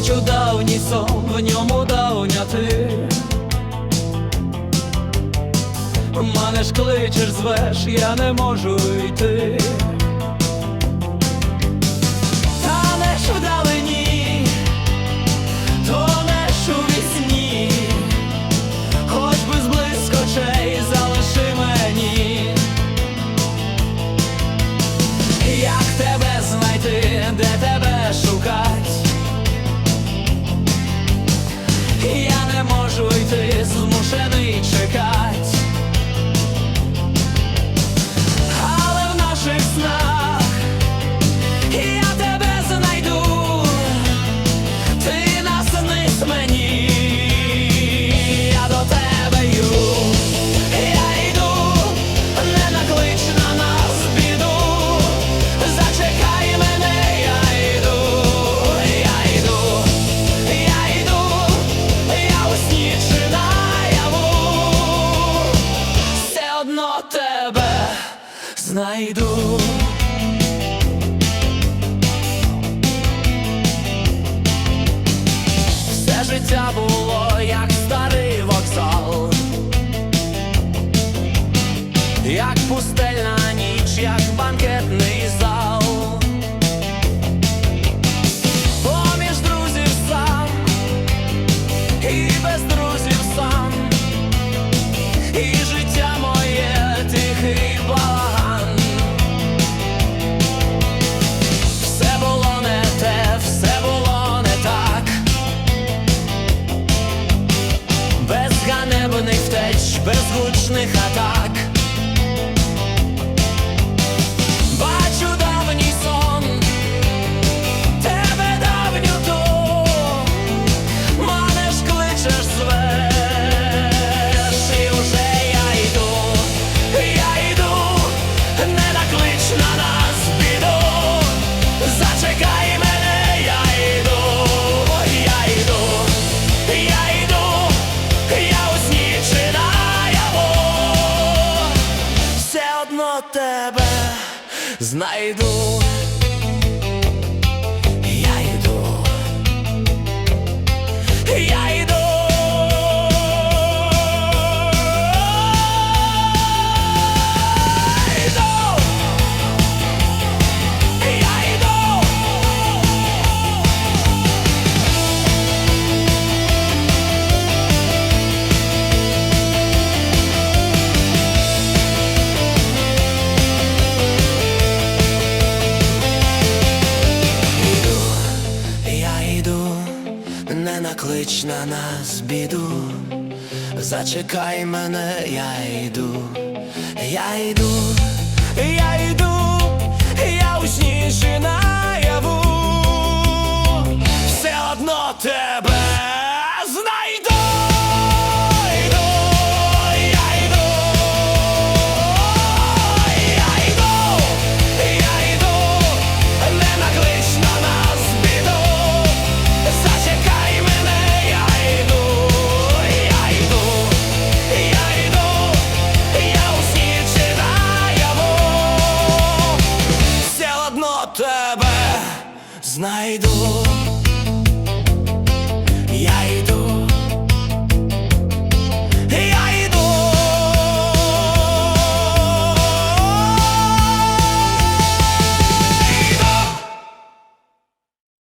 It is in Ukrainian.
бачу давній сон, в ньому давня ти. Мене ж кличеш, звеш, я не можу йти. знайду. Все життя було. вічних тебе знайду. клич на нас біду, зачекай мене, я йду, я йду, я йду. знайду, я йду.